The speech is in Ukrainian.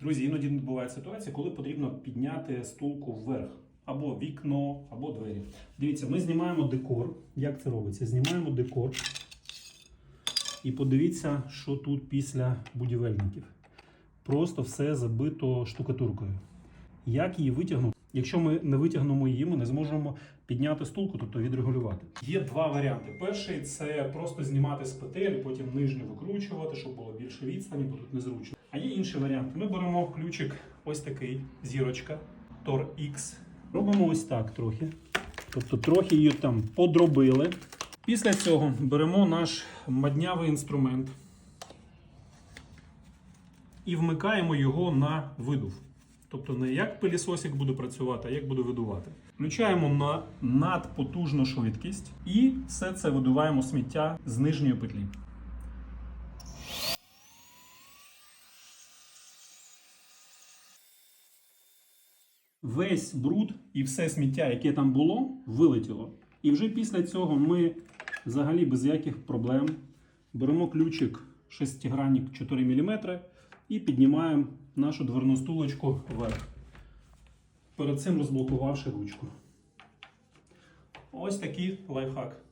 Друзі, іноді буває ситуація, коли потрібно підняти стулку вверх. Або вікно, або двері. Дивіться, ми знімаємо декор. Як це робиться? Знімаємо декор. І подивіться, що тут після будівельників. Просто все забито штукатуркою. Як її витягнути? Якщо ми не витягнемо її, ми не зможемо підняти стулку, тобто відрегулювати. Є два варіанти. Перший це просто знімати з петель, потім нижню викручувати, щоб було більше відстані, бо тут незручно. А є інший варіант. Ми беремо ключик ось такий, зірочка, Tor X. Робимо ось так трохи. Тобто трохи її там подробили. Після цього беремо наш маднявий інструмент і вмикаємо його на видув. Тобто не як пилісосик буде працювати, а як буде видувати. Включаємо на надпотужну швидкість і все це видуваємо сміття з нижньої петлі. Весь бруд і все сміття, яке там було, вилетіло. І вже після цього ми взагалі без яких проблем беремо ключик шестигранник 4 мм і піднімаємо нашу дверну стулочку вверх. Перед цим розблокувавши ручку. Ось такий лайфхак.